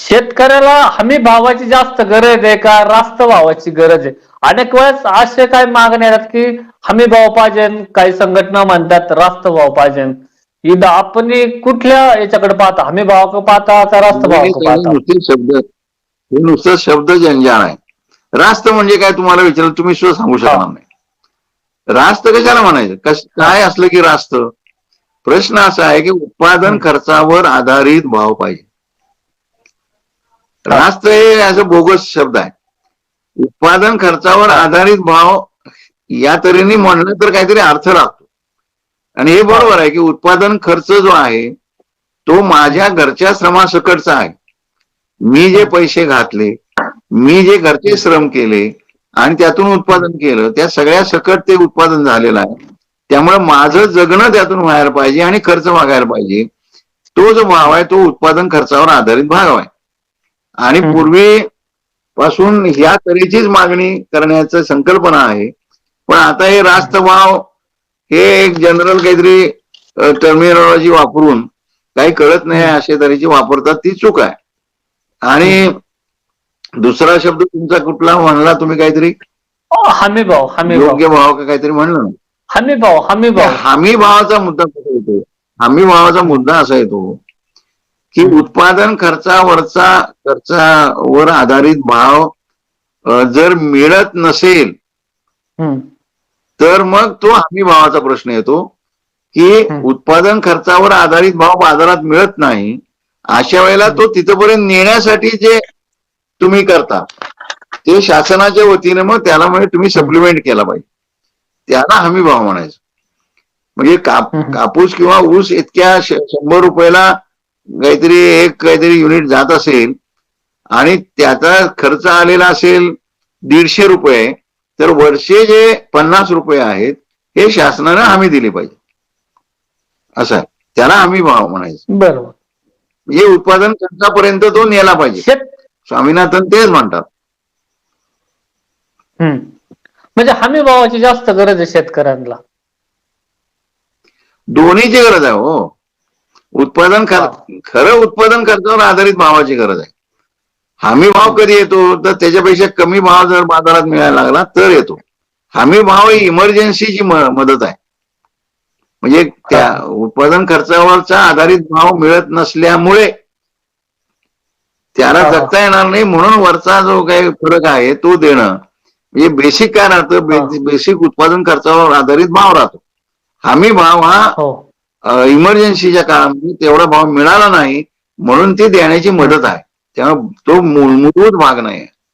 शेतकऱ्याला हमी भावाची जास्त गरज आहे का? रास्त भावाची गरज आहे. अनेक वेळेस असे काही मागण्या येतात की हमी भाव पाहिजे काही संघटना म्हणतात रास्त भाव पाहिजे. आपण कुठल्या याच्याकडे पाहता? हमी भावाकडे पाहता का रास्त भावाकडे पाहता? नुसते शब्द हे नुसतं शब्द जंजाळ आहे. रास्त म्हणजे काय तुम्हाला विचारलं तुम्ही सुद्धा सांगू शकणार. नाही. रास्त कशाला म्हणायचं? कश काय असलं की रास्त? प्रश्न असा आहे की उत्पादन. खर्चावर आधारित भाव पाहिजे. रास्त हे असं बोगस शब्द आहे. उत्पादन खर्चावर आधारित भाव या तऱ्हेने म्हणलं तर काहीतरी अर्थ लागतो आणि हे बरोबर आहे की उत्पादन खर्च जो आहे तो माझ्या घरच्या श्रमासकटचा आहे. मी जे पैसे घातले मी जे घरचे श्रम केले आणि त्यातून उत्पादन केलं त्या सगळ्या सकट ते उत्पादन झालेलं आहे. त्यामुळे माझं जगणं त्यातून व्हायला पाहिजे आणि खर्च वागायला पाहिजे. तो जो भाव आहे तो उत्पादन खर्चावर आधारित भाव आहे. आणि. पूर्वी पासून ह्या तऱ्हेचीच मागणी करण्याचं संकल्पना आहे. पण आता हे रास्त भाव हे एक जनरल काहीतरी टर्मिनॉलॉजी वापरून काही कळत नाही अशा तऱ्हेची वापरतात ती चूक आहे. आणि दुसरा शब्द तुमचा कुठला म्हणला तुम्ही काहीतरी? हमी भाव हमी योग्य भाव का काहीतरी म्हणलं? हमी भाव हमी भाव. हमी भावाचा मुद्दा कसा येतो? हमी भावाचा मुद्दा असा येतो की उत्पादन खर्चावरचा खर्चावर आधारित भाव जर मिळत नसेल. तर मग तो हमी भावाचा प्रश्न येतो की. उत्पादन खर्चावर आधारित भाव बाजारात मिळत नाही अशा वेळेला तो तिथपर्यंत नेण्यासाठी जे तुम्ही करता ते शासनाच्या वतीने मग त्याला म्हणजे तुम्ही सप्लिमेंट केला पाहिजे त्याला हमी भाव म्हणायचं म्हणजे काप. कापूस किंवा ऊस इतक्या शंभर रुपयाला काहीतरी एक काहीतरी युनिट जात असेल आणि त्याचा खर्च आलेला असेल दीडशे रुपये तर वर्षे जे पन्नास रुपये आहेत हे शासनानं हमी दिली पाहिजे. असं त्याला हमी भाव म्हणायचं. बरोबर. म्हणजे उत्पादन खर्चापर्यंत तो नेला पाहिजे. स्वामीनाथन तेच म्हणतात. हम्म. म्हणजे हमी भावाची जास्त गरज आहे शेतकऱ्यांना. दोन्हीची गरज आहे हो. उत्पादन खर्च खरं उत्पादन खर्चावर आधारित भावाची गरज आहे. हमी भाव कधी येतो? तर त्याच्यापेक्षा कमी भाव जर बाजारात मिळायला लागला तर येतो. हमी भाव ही इमर्जन्सीची मदत आहे. म्हणजे त्या उत्पादन खर्चावरचा आधारित भाव मिळत नसल्यामुळे त्याला. जगता येणार नाही म्हणून वरचा जो काही फरक आहे तो देणं. म्हणजे बेसिक काय राहतं. बेसिक उत्पादन खर्चावर आधारित भाव राहतो. हमी भाव हा हो. इमर्जन्सीच्या काळामध्ये तेवढा भाव मिळाला नाही म्हणून ती देण्याची मदत आहे. त्यामुळे तो मूलभूत भाग नाही